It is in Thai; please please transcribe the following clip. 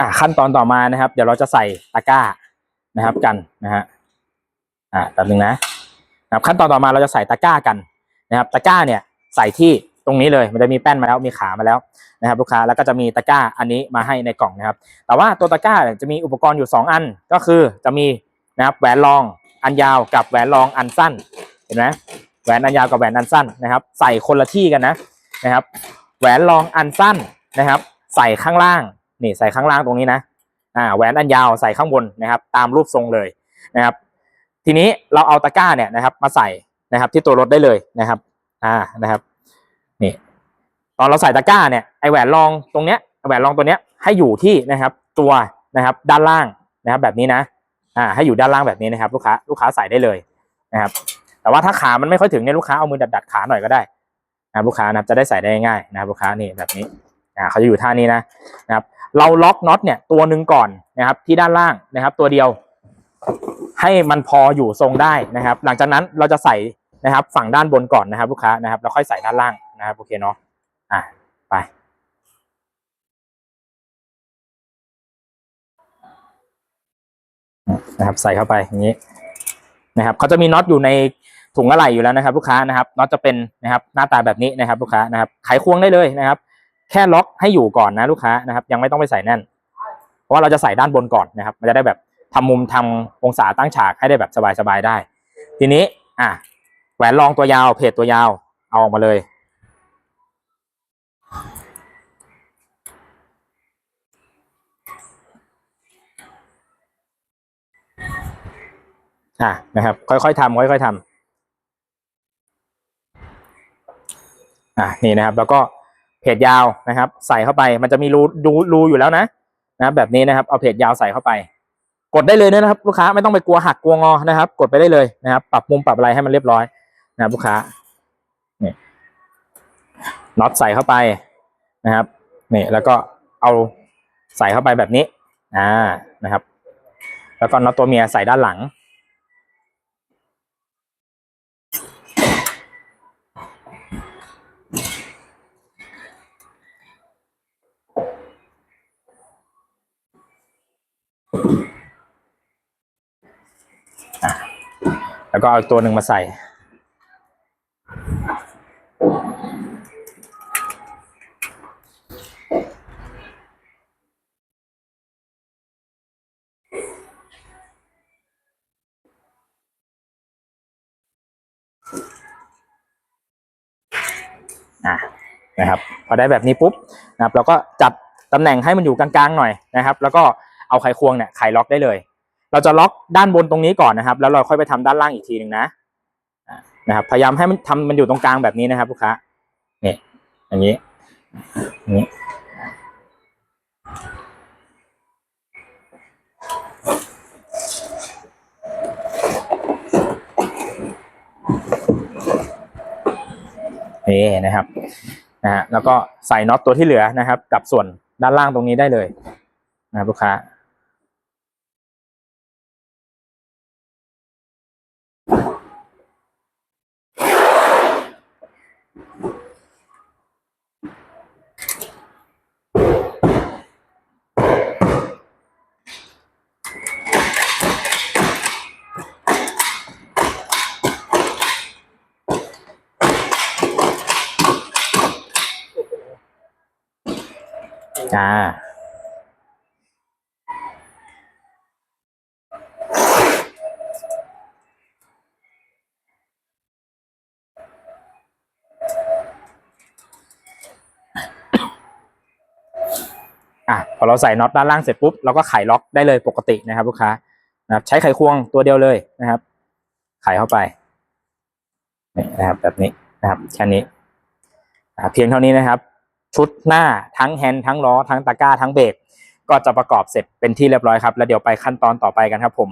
อ่าขั้นตอนต่อมานะครับ เดี๋ยวเราจะใส่ตะกร้านะครับกันนะฮะอ่าแป๊บนึงนะนะครับขั้นตอนต่อมาเราจะใส่ตะกร้ากันนะครับ ตะกร้าเนี่ยใส่ที่ตรงนี้เลยมันจะมีแป้นมาแล้วมีขามาแล้วนะครับ ลูกค้าแล้วก็จะมีตะกร้าอันนี้มาให้ในกล่องนะครับ แต่ว่าตัวตะกร้าจะมีอุปกรณ์อยู่ 2 อันก็คือจะมีนะครับแหวนรองอันยาวกับแหวนรองอันสั้นเห็นไหมแหวนอันยาวกับแหวนอันสั้นนะครับ ใส่คนละที่กันนะนะครับ แหวนรองอันสั้นนะครับ ใส่ข้างล่างนี่ใส่ข้างล่างตรงนี้นะอ่าแหวนอันยาวใส่ข้างบนนะครับ ตามรูปทรงเลยนะครับ ทีนี้เราเอาตะกร้าเนี่ยนะครับ มาใส่นะครับ ที่ตัวรถได้เลยนะครับ อ่านะครับนี่ตอนเราใส่ตะกร้าเนี่ยไอแหวนรองตรงเนี้ยแหวนรองตัวเนี้ยให้อยู่ที่นะครับตัวนะครับด้านล่างนะครับ แบบนี้นะอ่าให้อยู่ด้านล่างแบบนี้นะครับ ลูกค้าลูกค้าใส่ได้เลยนะครับ แต่ว่าถ้าขามันไม่ค่อยถึงเนี่ยลูกค้าเอามือดัดดัดขาหน่อยก็ได้นะครับลูกค้านะครับจะได้ใส่ได้ง่ายนะครับลูกค้านี่แบบนี้ อ่าเขาจะอยู่ท่านี้นะนะครับ เราล็อกน็อตเนี่ยตัวหนึ่งก่อนนะครับ ที่ด้านล่างนะครับ ตัวเดียว ให้มันพออยู่ทรงได้นะครับ หลังจากนั้นเราจะใส่นะครับ ฝั่งด้านบนก่อนนะครับ ลูกค้านะครับแล้วค่อยใส่ด้านล่างนะครับโอเคเนาะอะไปนะครับใส่เข้าไปอย่างนี้นะครับเขาจะมีน็อตอยู่ในถุงอะไหล่อยู่แล้วนะครับ ลูกค้านะครับน็อตจะเป็นนะครับหน้าตาแบบนี้นะครับ ลูกค้านะครับไขควงได้เลยนะครับ แค่ล็อกให้อยู่ก่อนนะลูกค้านะครับ ยังไม่ต้องไปใส่แน่น เพราะว่าเราจะใส่ด้านบนก่อนนะครับ มันจะได้แบบทำมุมทำองศาตั้งฉากให้ได้แบบสบายๆได้ ทีนี้อะแหวนรองตัวยาว เพจตัวยาว เอาออกมาเลย อะนะครับ ค่อยๆทำค่อยๆทำอะนี่นะครับ แล้วก็ เพจยาวนะครับ ใส่เข้าไปมันจะมีรูรูรูอยู่แล้วนะนะแบบนี้นะครับเอาเพจยาวใส่เข้าไป กดได้เลยนะครับ ลูกค้าไม่ต้องไปกลัวหักกลัวงอนะครับ กดไปได้เลยนะครับ ปรับมุมปรับอะไรให้มันเรียบร้อยนะครับลูกค้านี่น็อตใส่เข้าไปนะครับนี่แล้วก็เอาใส่เข้าไปแบบนี้อ่านะครับ แล้วก็น็อตตัวเมียใส่ด้านหลัง แล้วก็เอาตัวหนึ่งมาใส่ อะนะครับพอได้แบบนี้ปุ๊บนะครับเราก็จัดตำแหน่งให้มันอยู่กลางๆหน่อยนะครับ แล้วก็เอาไขควงเนี่ยไขล็อกได้เลย เราจะล็อกด้านบนตรงนี้ก่อนนะครับ แล้วเราค่อยไปทำด้านล่างอีกทีหนึ่งนะนะครับ พยายามให้มันทำมันอยู่ตรงกลางแบบนี้นะครับลูกค้าเนี่ยอย่างนี้อย่างนี้นี่นะครับนะฮะแล้วก็ใส่น็อตตัวที่เหลือนะครับ กับส่วนด้านล่างตรงนี้ได้เลยนะครับลูกค้า อ่า พอเราใส่น็อตด้านล่างเสร็จปุ๊บเราก็ไขล็อกได้เลยปกตินะครับ ลูกค้านะครับ ใช้ไขควงตัวเดียวเลยนะครับ ไขเข้าไปนี่นะครับ แบบนี้นะครับแค่นี้เพียงเท่านี้นะครับ ชุดหน้าทั้งแฮนด์ทั้งล้อทั้งตะกร้าทั้งเบรกก็จะประกอบเสร็จเป็นที่เรียบร้อยครับ แล้วเดี๋ยวไปขั้นตอนต่อไปกันครับผม